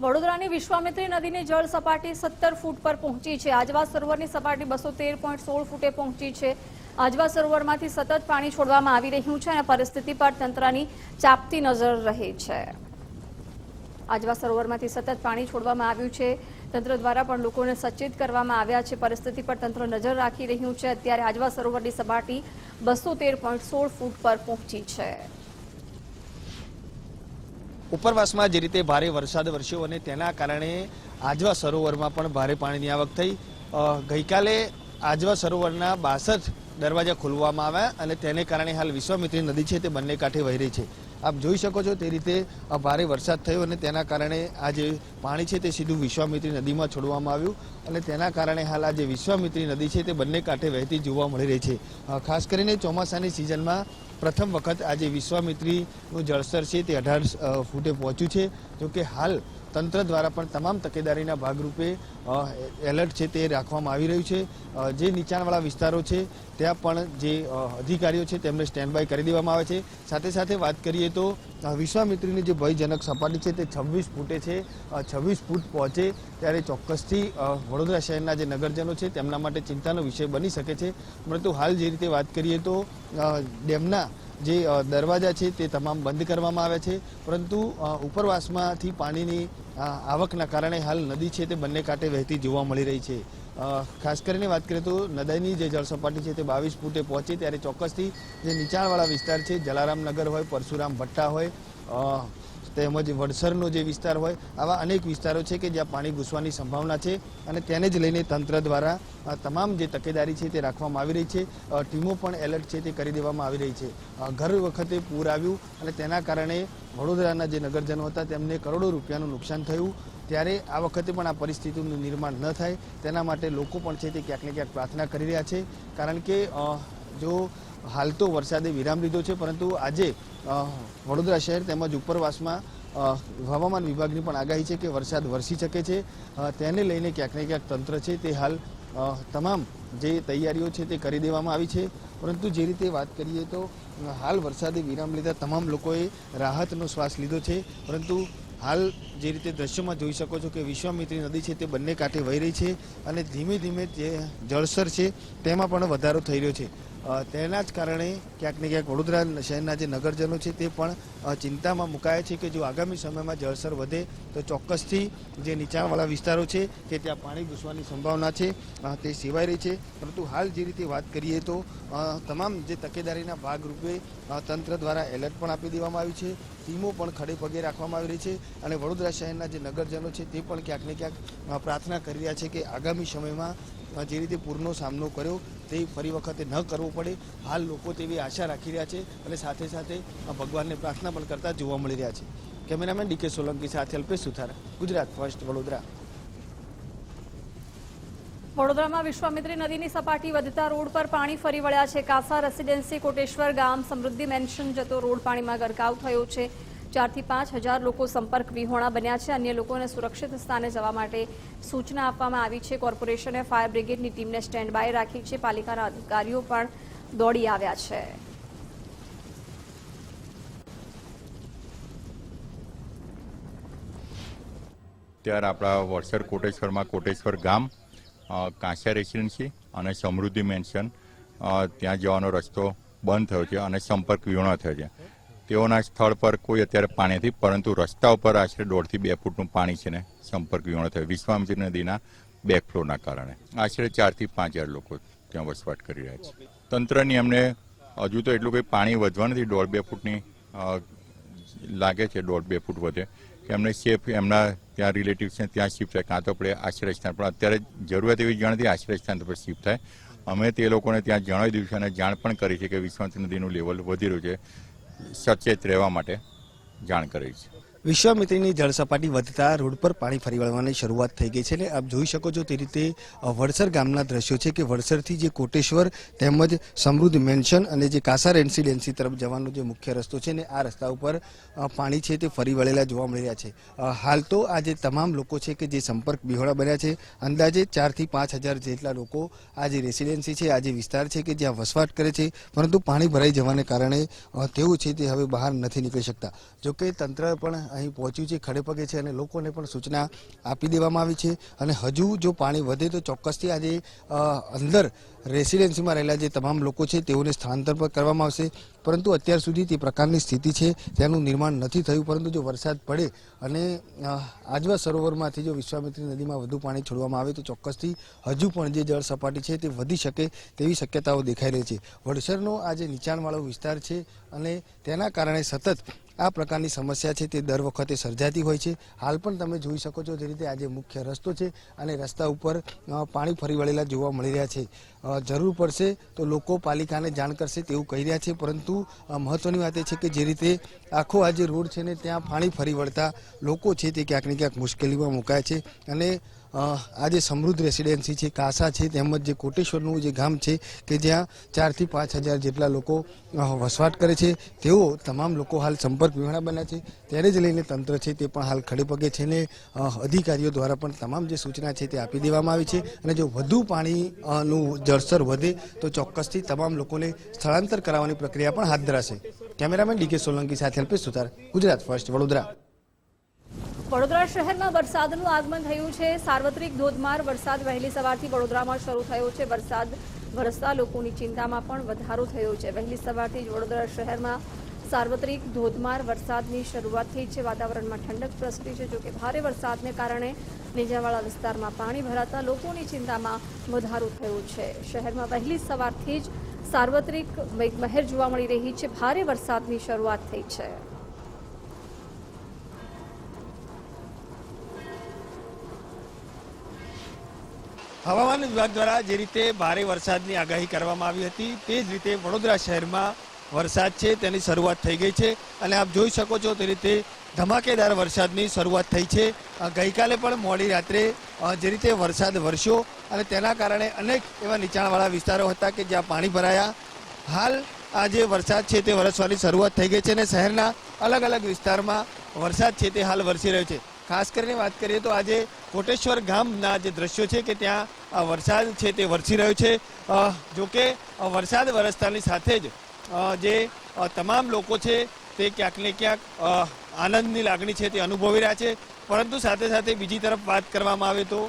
વડોદરાની વિશ્વામિત્રી નદીની જળ સપાટી સત્તર ફૂટ પર પહોંચી છે. આજવા સરોવરની સપાટી બસો તેર પોઈન્ટ સોળ ફૂટે પહોંચી છે. આજવા સરોવરમાંથી સતત પાણી છોડવામાં આવી રહ્યું છે અને પરિસ્થિતિ પર તંત્રની ચાપતી નજર રહે છે. આજવા સરોવરમાંથી સતત પાણી છોડવામાં આવ્યું છે. તંત્ર દ્વારા પણ લોકોને સચેત કરવામાં આવ્યા છે. પરિસ્થિતિ પર તંત્ર નજર રાખી રહ્યું છે. અત્યારે આજવા સરોવરની સપાટી બસો તેર પોઈન્ટ સોળ ફૂટ પર પહોંચી છે. ઉપરવાસમાં જે રીતે ભારે વરસાદ વરસ્યો અને તેના કારણે આજવા સરોવરમાં પણ ભારે પાણીની આવક થઈ. ગઈકાલે આજવા સરોવરના બાસઠ દરવાજા ખોલવામાં આવ્યા અને તેને કારણે હાલ વિશ્વામિત્રી નદી છે તે બંને કાંઠે વહી રહી છે. આપ જોઈ શકો છો તે રીતે ભારે વરસાદ થયો અને તેના કારણે આ જે પાણી છે તે સીધું વિશ્વામિત્રી નદીમાં છોડવામાં આવ્યું અને તેના કારણે હાલ આ જે વિશ્વામિત્રી નદી છે તે બંને કાંઠે વહેતી જોવા મળી રહી છે. ખાસ કરીને ચોમાસાની સિઝનમાં પ્રથમ વખત આજે વિશ્વામિત્રીનું જળસ્તર છે તે અઢાર ફૂટે પહોંચ્યું છે. જોકે હાલ તંત્ર દ્વારા પણ તમામ તકેદારીના ભાગરૂપે એલર્ટ છે તે રાખવામાં આવી રહ્યું છે. જે નીચાણવાળા વિસ્તારો છે, ત્યાં પણ જે અધિકારીઓ છે તેમને સ્ટેન્ડ બાય કરી દેવામાં આવે છે. સાથે સાથે વાત કરીએ તો વિશ્વામિત્રીની જે ભયજનક સપાટી છે તે છવ્વીસ ફૂટે છે. છવ્વીસ ફૂટ પહોંચે ત્યારે ચોક્કસથી વડોદરા શહેરના જે નગરજનો છે તેમના માટે ચિંતાનો વિષય બની શકે છે. પરંતુ હાલ જે રીતે વાત કરીએ તો ડેમના જે દરવાજા છે તે તમામ બંધ કરવામાં આવ્યા છે. પરંતુ ઉપરવાસમાંથી પાણીની આવકના કારણે હાલ નદી છે તે બંને કાંઠે વહેતી જોવા મળી રહી છે. ખાસ કરીને વાત કરીએ તો નદીની જે જળસપાટી છે તે બાવીસ ફૂટે પહોંચે ત્યારે ચોક્કસથી જે નીચાણવાળા વિસ્તાર છે, જલારામનગર હોય, પરશુરામ ભટ્ટા હોય તેમજ વડસરનો જે વિસ્તાર હોય, આવા અનેક વિસ્તારો છે કે જ્યાં પાણી ઘૂસવાની સંભાવના છે અને તેને જ લઈને તંત્ર દ્વારા તમામ જે તકેદારી છે તે રાખવામાં આવી રહી છે. ટીમો પણ એલર્ટ છે તે કરી દેવામાં આવી રહી છે. ઘર વખતે પૂર આવ્યું અને તેના કારણે વડોદરાના જે નગરજનો હતા તેમને કરોડો રૂપિયાનું નુકસાન થયું. ત્યારે આ વખતે પણ આ પરિસ્થિતિનું નિર્માણ ન થાય. તેના માટે લોકો પણ છે તે ક્યાંક ને ક્યાંક પ્રાર્થના કરી રહ્યા છે. કારણ કે જો હાલ તો વરસાદે વિરામ લીધો છે, પરંતુ આજે વડોદરા શહેર તેમજ ઉપરવાસમાં હવામાન વિભાગની પણ આગાહી છે કે વરસાદ વરસી શકે છે. તેને લઈને ક્યાંક ને ક્યાંક તંત્ર છે તે હાલ તમામ જે તૈયારીઓ છે તે કરી દેવામાં આવી છે. પરંતુ જે રીતે વાત કરીએ તો, હાલ વરસાદે વિરામ લીધા તમામ લોકોએ રાહતનો શ્વાસ લીધો છે. પરંતુ હાલ જે રીતે દ્રશ્યમાં જોઈ શકો છો કે વિશ્વામિત્રી નદી છે તે બંને કાંઠે વહી રહી છે અને ધીમે ધીમે જે જળસર છે તેમાં પણ વધારો થઈ રહ્યો છે. તેના જ કારણે ક્યાંક ને ક્યાંક વડોદરા શહેરના જે નગરજનો છે તે પણ ચિંતામાં મુકાયા છે કે જો આગામી સમયમાં જળસર વધે, તો ચોક્કસથી જે નીચાણવાળા વિસ્તારો છે, કે ત્યાં પાણી ઘૂસવાની સંભાવના છે તે સેવાઈ રહી છે. પરંતુ હાલ જે રીતે વાત કરીએ તો તમામ જે તકેદારીના ભાગરૂપે તંત્ર દ્વારા એલર્ટ પણ આપી દેવામાં આવ્યું છે. ટીમો પણ ખડે પગે રાખવામાં આવી રહી છે અને વડોદરા શહેરના જે નગરજનો છે તે પણ ક્યાંક ને ક્યાંક પ્રાર્થના કરી રહ્યા છે કે આગામી સમયમાં જે રીતે પૂરનો સામનો કર્યો તે ફરી વખતે ન કરવો પડે. હાલ લોકો તેવી આશા રાખી રહ્યા છે અને સાથે સાથે ભગવાનને પ્રાર્થના પણ કરતા જોવા મળી રહ્યા છે. કેમેરામેન ડીકે સોલંકી સાથે અલ્પેશ સુથાર, ગુજરાત ફર્સ્ટ વડોદરા. વડોદરામાં વિશ્વામિત્રી નદીની સપાટી વધતા રોડ પર પાણી ફરી વળ્યા છે. કાસા રેસિડેન્સી કોટેશ્વર ગામ સમૃદ્ધિ મેન્શન જતો રોડ પાણીમાં ગરકાવ થયો છે. ચારથી પાંચ હજાર લોકો સંપર્ક વિહોણા બન્યા છે. અન્ય લોકોને સુરક્ષિત સ્થાને જવા માટે સૂચના આપવામાં આવી છે. કોર્પોરેશને ફાયર બ્રિગેડની ટીમને સ્ટેન્ડ બાય રાખી છે. પાલિકાના અધિકારીઓ પણ દોડી આવ્યા છે. અત્યારે આપણા વડસર કોટેશ્વરમાં કોટેશ્વર ગામ કાંસિયા રેસિડેન્સી અને સમૃદ્ધિ મેન્શન. ત્યાં જવાનો રસ્તો બંધ થયો છે અને સંપર્ક વિહોણો થયો છે. તેઓના સ્થળ પર કોઈ અત્યારે પાણી નથી, પરંતુ રસ્તા ઉપર આશરે દોઢથી બે ફૂટનું પાણી છે ને સંપર્ક વિહોણો થયો. વિશ્વામિત્રી નદીના બેકફ્લોના કારણે. આશરે ચારથી પાંચ હજાર લોકો ત્યાં વસવાટ કરી રહ્યા છે. તંત્રની અમને હજુ તો એટલું કંઈ પાણી વધવા નથી, દોઢ બે ફૂટની લાગે છે, દોઢ બે ફૂટ વધે, કે એમને સેફ, એમના ત્યાં રિલેટિવ્સને ત્યાં શિફ્ટ થાય. કાં તો આપણે આશ્રય સ્થાન પણ અત્યારે જરૂરિયાત એવી જાણથી આશ્રય સ્થાન પર શિફ્ટ થાય. અમે તે લોકોને ત્યાં જણાવી દીધું છે અને જાણ પણ કરી છે કે વિશ્વામિત્રી નદીનું લેવલ વધી રહ્યું છે. સચેત રહેવા માટે જાણ કરી છે. વિશ્વામિત્રીની જળ સપાટી વધતા રોડ પર પાણી ફરી વળવાની શરૂઆત થઈ ગઈ છે અને આપ જોઈ શકો છો તે રીતે વડસર ગામના દ્રશ્યો છે કે વડસરથી જે કોટેશ્વર તેમજ સમૃદ્ધ મેન્શન અને જે કાસા રેન્સિડેન્સી તરફ જવાનો જે મુખ્ય રસ્તો છે ને આ રસ્તા ઉપર પાણી છે તે ફરી વળેલા જોવા મળી રહ્યા છે. હાલ તો આ જે તમામ લોકો છે કે જે સંપર્ક બિહોળા બન્યા છે, અંદાજે ચારથી પાંચ હજાર જેટલા લોકો આ જે રેસિડેન્સી છે, આ જે વિસ્તાર છે કે જ્યાં વસવાટ કરે છે, પરંતુ પાણી ભરાઈ જવાને કારણે તેઓ છે તે હવે બહાર નથી નીકળી શકતા. જોકે તંત્ર પણ અહીં પહોંચ્યું છે, ખડે પગે છે અને લોકોને પણ સૂચના આપી દેવામાં આવી છે. અને હજુ જો પાણી વધે તો ચોક્કસથી આજે અંદર રેસિડેન્સીમાં રહેલા જે તમામ લોકો છે, તેઓને સ્થળાંતર પણ કરવામાં આવશે. પરંતુ અત્યાર સુધી તે પ્રકારની સ્થિતિ છે તેનું નિર્માણ નથી થયું. પરંતુ જો વરસાદ પડે અને આજવા સરોવરમાંથી જો વિશ્વામિત્રી નદીમાં વધુ પાણી છોડવામાં આવે તો ચોક્કસથી હજુ પણ જે જળ સપાટી છે તે વધી શકે તેવી શક્યતાઓ દેખાઈ રહી છે. વડસરનો આ જે નીચાણવાળો વિસ્તાર છે અને તેના કારણે સતત આ પ્રકારની સમસ્યા છે, તે દર વખતે સર્જાતી હોય છે. હાલ પણ તમે જોઈ શકો છો જે રીતે આજે મુખ્ય રસ્તો છે અને રસ્તા ઉપર પાણી ફરી વળેલા જોવા મળી રહ્યા છે. જરૂર પડશે તો લોકો પાલિકાને જાણ કરશે તેવું કહી રહ્યા છે. પરંતુ મહત્વની વાત એ છે કે જે રીતે આખો આ જે રોડ છે ને, ત્યાં પાણી ફરી વળતા લોકો છે તે ક્યાંક ને ક્યાંક મુશ્કેલીમાં મુકાય છે. અને આ જે સમૃદ્ધ રેસિડેન્સી છે, કાસા છે, તેમજ જે કોટેશ્વરનું જે ગામ છે કે જ્યાં ચારથી પાંચ હજાર જેટલા લોકો વસવાટ કરે છે, તેઓ તમામ લોકો હાલ સંપર્ક વિહોણા બન્યા છે. તેને જ લઈને તંત્ર છે તે પણ હાલ ખડેપગે છે ને અધિકારીઓ દ્વારા પણ તમામ જે સૂચના છે તે આપી દેવામાં આવી છે. અને જો વધુ પાણીનું જળસ્તર વધે તો ચોક્કસથી તમામ લોકોને સ્થળાંતર કરાવવાની પ્રક્રિયા પણ હાથ ધરાશે. કેમેરામેન ડીકે સોલંકી સાથે અલ્પેશ સુથાર, ગુજરાત ફર્સ્ટ, વડોદરા. વડોદરા શહેરમાં વરસાદનું આગમન થયું છે. સાર્વત્રિક ધોધમાર વરસાદ વહેલી સવારથી વડોદરામાં શરૂ થયો છે. વરસાદ વરસતા લોકોની ચિંતામાં પણ વધારો થયો છે. વહેલી સવારથી જ વડોદરા શહેરમાં સાર્વત્રિક ધોધમાર વરસાદની શરૂઆત થઈ છે વાતાવરણમાં ઠંડક પ્રસરી છે. જોકે ભારે વરસાદને કારણે નીચાણવાળા વિસ્તારમાં પાણી ભરાતા લોકોની ચિંતામાં વધારો થયો છે. શહેરમાં વહેલી સવારથી જ સાર્વત્રિક મેઘમહેર જોવા મળી રહી છે. ભારે વરસાદની શરૂઆત થઈ છે. હવામાન વિભાગ દ્વારા જે રીતે ભારે વરસાદની આગાહી કરવામાં આવી હતી, તે જ રીતે વડોદરા શહેરમાં વરસાદ છે તેની શરૂઆત થઈ ગઈ છે અને આપ જોઈ શકો છો તે રીતે ધમાકેદાર વરસાદની શરૂઆત થઈ છે. ગઈકાલે પણ મોડી રાત્રે જે રીતે વરસાદ વરસ્યો અને તેના કારણે અનેક એવા નીચાણવાળા વિસ્તારો હતા કે જ્યાં પાણી ભરાયા. હાલ આ જે વરસાદ છે તે વરસવાની શરૂઆત થઈ ગઈ છે અને શહેરના અલગ અલગ વિસ્તારમાં વરસાદ છે તે હાલ વરસી રહ્યો છે. ખાસ કરીને વાત કરીએ તો આજે કોટેશ્વર ગામના જે દ્રશ્યો છે કે ત્યાં વરસાદ છે તે વરસી રહ્યો છે. અ, જો કે અ, વરસાદ વરસતાની સાથે જ જે તમામ લોકો છે તે ક્યાંક ને ક્યાંક આનંદની લાગણી છે તે અનુભવી રહ્યા છે. પરંતુ સાથે સાથે બીજી તરફ વાત કરવામાં આવે તો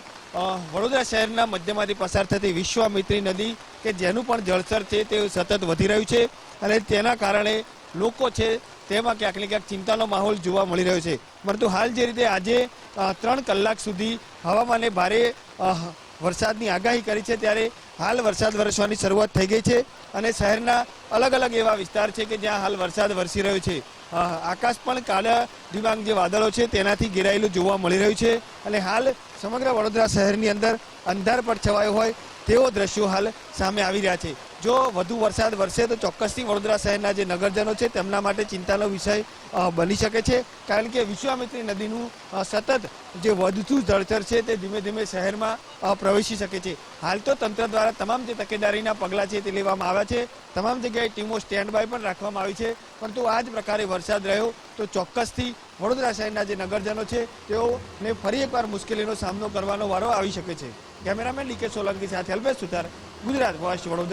વડોદરા શહેરના મધ્યમાંથી પસાર થતી વિશ્વામિત્રી નદી કે જેનું પણ જળસર છે તે સતત વધી રહ્યું છે અને તેના કારણે લોકો છે તેમાં ક્યાંક ને ક્યાંક ચિંતાનો માહોલ જોવા મળી રહ્યો છે. પરંતુ હાલ જે રીતે આજે ત્રણ કલાક સુધી હવામાને ભારે વરસાદની આગાહી કરી છે ત્યારે હાલ વરસાદ વરસવાની શરૂઆત થઈ ગઈ છે અને શહેરના અલગ અલગ એવા વિસ્તાર છે કે જ્યાં હાલ વરસાદ વરસી રહ્યો છે. આકાશ પણ કાળા દિવાંગ જે વાદળો છે તેનાથી ઘેરાયેલું જોવા મળી રહ્યું છે અને હાલ સમગ્ર વડોદરા શહેરની અંદર અંધાર પર છવાયો હોય તેવો દ્રશ્યો હાલ સામે આવી રહ્યા છે. જો વધુ વરસાદ વરસે તો ચોક્કસથી વડોદરા શહેરના જે નગરજનો છે તેમના માટે ચિંતાનો વિષય બની શકે છે. કારણ કે વિશ્વામિત્રી નદીનું સતત જે વધતું જળચર છે તે ધીમે ધીમે શહેરમાં પ્રવેશી શકે છે. હાલ તો તંત્ર દ્વારા તમામ જે તકેદારીના પગલાં છે તે લેવામાં આવ્યા છે. તમામ જગ્યાએ ટીમો સ્ટેન્ડ બાય પણ રાખવામાં આવી છે. પરંતુ આ જ પ્રકારે વરસાદ રહ્યો તો ચોક્કસથી વડોદરા શહેરના જે નગરજનો છે તેઓને ફરી એકવાર મુશ્કેલીનો સામનો કરવાનો વારો આવી શકે છે. કેમેરામેન ડીકે સોલંકી સાથે અલ્પેશ સુથાર ગુજરાત વોઇસ વડોદરા.